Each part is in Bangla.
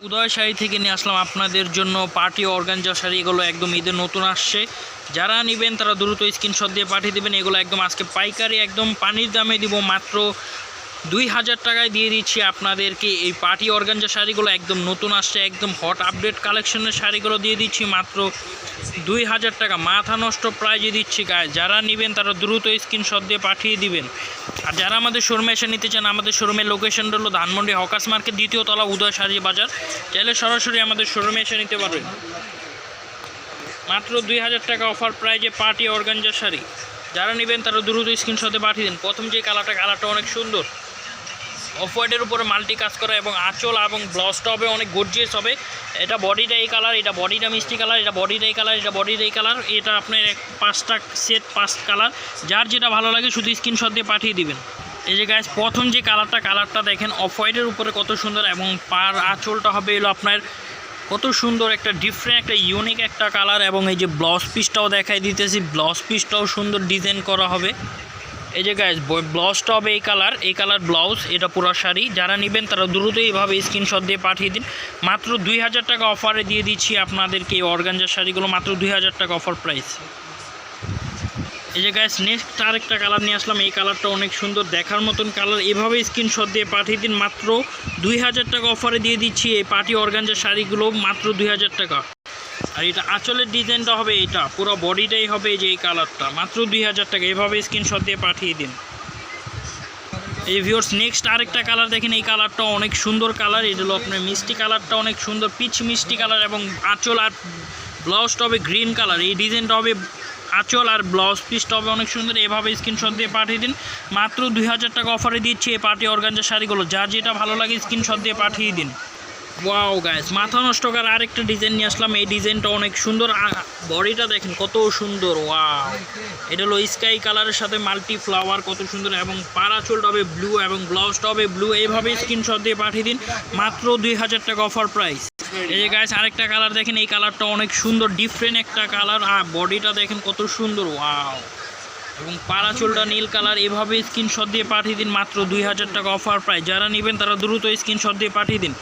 উদয় শাড়ি থেকে নিয়ে আসলাম আপনাদের জন্য পার্টি অর্গানজা শাড়ি। এগুলো একদম ঈদের নতুন আসছে। যারা নেবেন তারা দ্রুত স্ক্রিনশট দিয়ে পাঠিয়ে দেবেন। এগুলো একদম আজকে পাইকারি, একদম পানির দামে দিব মাত্র দুই হাজার টাকায় দিয়ে দিচ্ছি আপনাদেরকে এই পার্টি অর্গানজা শাড়িগুলো একদম নতুন আসছে, একদম হট আপডেট কালেকশনের শাড়িগুলো দিয়ে দিচ্ছি মাত্র দুই হাজার টাকা। মাথা নষ্ট প্রাইজে দিচ্ছি গায়ে যারা নেবেন তারা দ্রুত স্ক্রিনশট দিয়ে পাঠিয়ে দিবেন। আর যারা আমাদের শোরুমে এসে নিতে চান, আমাদের শোরুমের লোকেশনটা হলো ধানমন্ডি হকাস মার্কেট, দ্বিতীয় তলা উদয় শাড়ি বাজার। চাইলে সরাসরি আমাদের শোরুমে এসে নিতে পারবেন। মাত্র দুই হাজার টাকা অফার প্রাইজে পার্টি অর্গানজা শাড়ি। যারা নেবেন তারা দ্রুত স্ক্রিনশটে পাঠিয়ে দিন। প্রথম যে কালারটা কালারটা অনেক সুন্দর। অফ হোয়াইটের উপরে মাল্টি কাজ করা এবং আঁচল এবং ব্লাউজটা হবে অনেক গর্জিয়াস হবে। এটা বডিটা এই কালার এটা বডিটা মিষ্টি কালার এটা বডিটা এই কালার এটা বডিটা এই কালার এটা আপনার পাঁচটা সেট পাঁচ কালার যার যেটা ভালো লাগে শুধু স্ক্রিনশট দিয়ে পাঠিয়ে দিবেন। এই যে গাছ প্রথম যে কালারটা কালারটা দেখেন অফ হোয়াইটের উপরে কত সুন্দর এবং পার আঁচলটা হবে এলো আপনার কত সুন্দর একটা ডিফারেন্ট একটা ইউনিক একটা কালার এবং এই যে ব্লাউজ পিসটাও দেখাই দিতেছি। ব্লাউজ পিসটাও সুন্দর ডিজাইন করা হবে। এই যে গাইজ ব্লাউজটা হবে এই কালার এই কালার ব্লাউজ এটা পুরো শাড়ি। যারা নেবেন, তারা দ্রুত এইভাবে স্ক্রিনশট দিয়ে পাঠিয়ে দিন। মাত্র দুই হাজার টাকা অফারে দিয়ে দিচ্ছি আপনাদেরকে এই অর্গানজার শাড়িগুলো, মাত্র দুই হাজার টাকা অফার প্রাইস এই যে গাইস নেক্সট আরেকটা কালার নিয়ে আসলাম। এই কালারটা অনেক সুন্দর, দেখার মতন কালার এভাবে স্ক্রিনশট দিয়ে পাঠিয়ে দিন। মাত্র দুই হাজার টাকা অফারে দিয়ে দিচ্ছি এই পার্টি অর্গানজার শাড়িগুলো, মাত্র দুই হাজার টাকা। আর এটা আঁচলের ডিজাইনটা হবে এটা। পুরো বডিটাই হবে যে এই কালারটা। মাত্র দুই হাজার টাকা। এভাবে স্ক্রিনশট দিয়ে পাঠিয়ে দিন। এই ভিউর্স নেক্সট আরেকটা কালার দেখেন। এই কালারটা অনেক সুন্দর কালার এটা হলো আপনার মিষ্টি কালারটা অনেক সুন্দর। পিচ মিষ্টি কালার এবং আঁচল আর ব্লাউজটা হবে গ্রিন কালার এই ডিজাইনটা হবে আঁচল আর ব্লাউজ পিসটা হবে অনেক সুন্দর। এভাবে স্ক্রিনশট দিয়ে পাঠিয়ে দিন। মাত্র দুই হাজার টাকা অফারে দিচ্ছি এই পার্টি অর্গানজার শাড়িগুলো। যা যেটা ভালো লাগে স্ক্রিনশট দিয়ে পাঠিয়ে দিন। ওয়াও গাইস মাথা নষ্ট করার আরেকটা ডিজাইন নিয়ে আসলাম। এই ডিজাইনটা অনেক সুন্দর। বডিটা দেখেন কত সুন্দর। ওয়াও এটা হলো স্কাই কালারের সাথে মাল্টি ফ্লাওয়ার কত সুন্দর। এবং পাড়াচলটা হবে ব্লু এবং ব্লাউজটা হবে ব্লু এইভাবে স্ক্রিনশট দিয়ে পাঠিয়ে দিন। মাত্র দুই হাজার টাকা অফার প্রাইস এই যে গাইস আরেকটা কালার দেখেন। এই কালারটা অনেক সুন্দর ডিফারেন্ট একটা কালার আর বডিটা দেখেন কত সুন্দর। ওয়াও এবং পাড়াচলটা নীল কালার এভাবে স্ক্রিনশট দিয়ে পাঠিয়ে দিন। মাত্র দুই হাজার টাকা অফার প্রাইস যারা নেবেন তারা দ্রুত স্ক্রিনশট দিয়ে পাঠিয়ে দিন।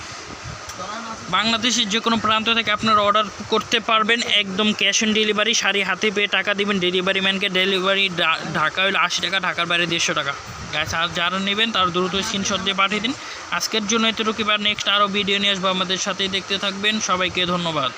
বাংলাদেশের যে কোনো প্রান্ত থেকে আপনারা অর্ডার করতে পারবেন। একদম ক্যাশ অন ডেলিভারি শাড়ি হাতে পেয়ে টাকা দিবেন। ডেলিভারি ম্যানকে ডেলিভারি ঢাকা হইলে আশি টাকা, ঢাকার বাইরে দেড়শো টাকা। গাছ আর যারা নেবেন, তার দ্রুত স্ক্রিনশট দিয়ে পাঠিয়ে দিন। আজকের জন্য এতটুকু নেক্সট আরও ভিডিও নিয়ে আসব। আমাদের সাথেই দেখতে থাকবেন। সবাইকে ধন্যবাদ।